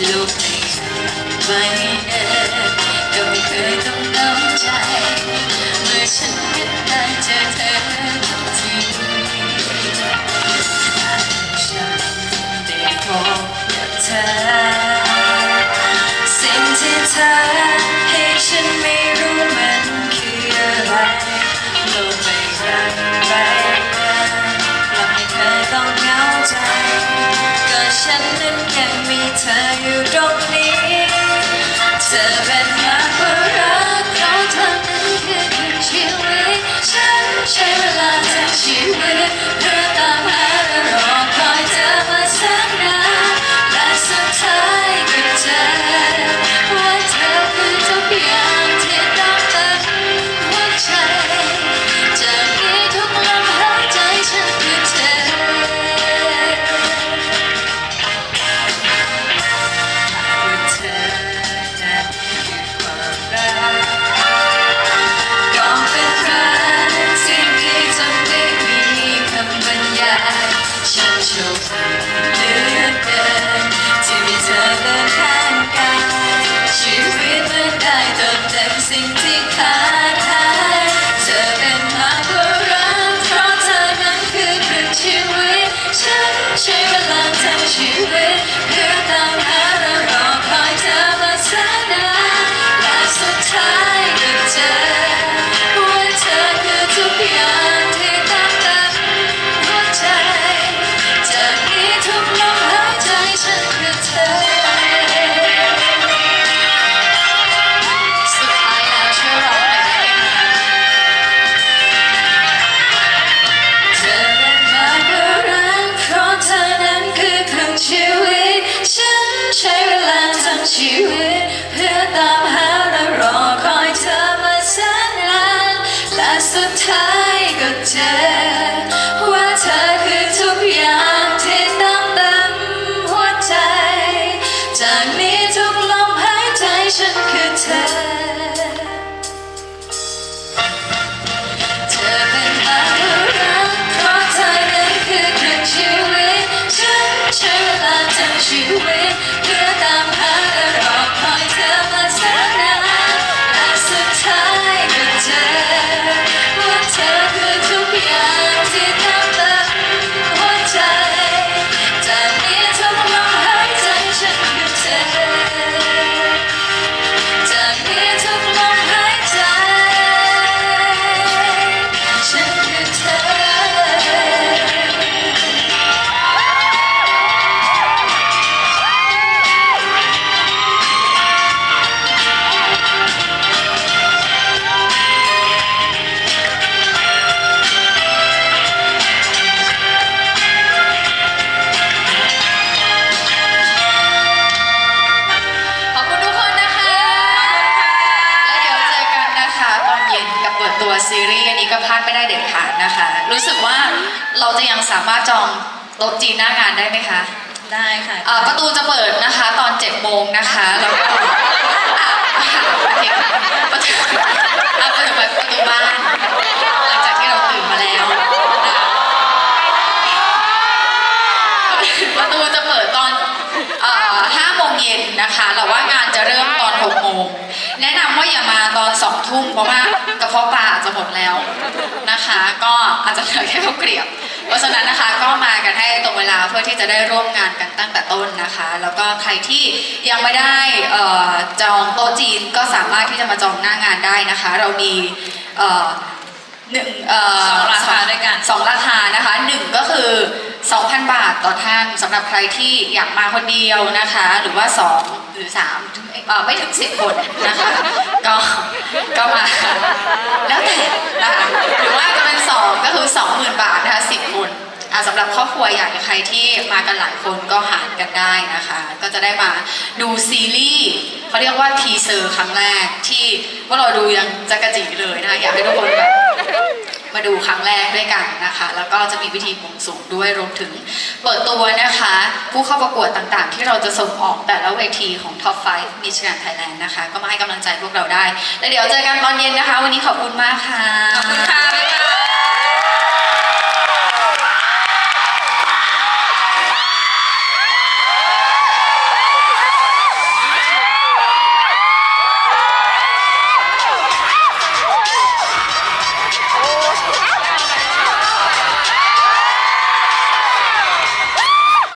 little things. Finding southern สุดท้ายก็เจอ นะคะ รู้สึกว่าเราจะยังสามารถจองรถจีนหน้างานได้ไหมคะได้ค่ะอ่ประตูจะเปิดนะคะตอนเจ็ดโมงนะคะแล้วเระตูอ่ประประตูบ้านหลังจากที่เราตื่นมาแล้วประตูจะเปิดตอนห้าโมงเย็นนะคะแต่ว่างานจะเริ่มตอน6กโมงแนะนำ สองทุ่มเพราะว่ากระเพาะปลาจะหมดแล้วนะคะ ก็อาจจะเหลือแค่ข้าวเกลียบ เพราะฉะนั้นนะคะก็มากันให้ตรงเวลาเพื่อที่จะได้ร่วมงานกันตั้งแต่ต้นนะคะ แล้วก็ใครที่ยังไม่ได้จองโต๊ะจีนก็สามารถที่จะมาจองหน้างานได้นะคะ เรามีหนึ่งสองราคาด้วยกันสองราคานะคะหนึ่งก็คือ 2,000 บาทต่อท่านสำหรับใครที่อยากมาคนเดียวนะคะ หรือว่า 2 หรือ3ไม่ถึง 10 คนนะคะก็ ก็มา แล้วแต่นะหรือว่าจะเป็นสองก็คือสองหมื่นบาทนะคะสิบคนสำหรับครอบครัวอยากใครที่มากันหลายคนก็หารกันได้นะคะ ก็จะได้มาดูซีรีส์เขาเรียกว่าทีเซอร์ครั้งแรกที่ว่าเราดูยังจะกระจิเลยนะคะอยากให้ทุกคนแบบ มาดูครั้งแรกด้วยกันนะคะ แล้วก็จะมีวิธีบวงสูงด้วยรวมถึงเปิดตัวนะคะ ผู้เข้าประกวดต่างๆ ที่เราจะส่งออกแต่ละเวทีของ Top 5 Miss Grand Thailand นะคะ ก็มาให้กำลังใจพวกเราได้ แล้วเดี๋ยวเจอกันตอนเย็นนะคะ วันนี้ขอบคุณมากค่ะขอบคุณค่ะ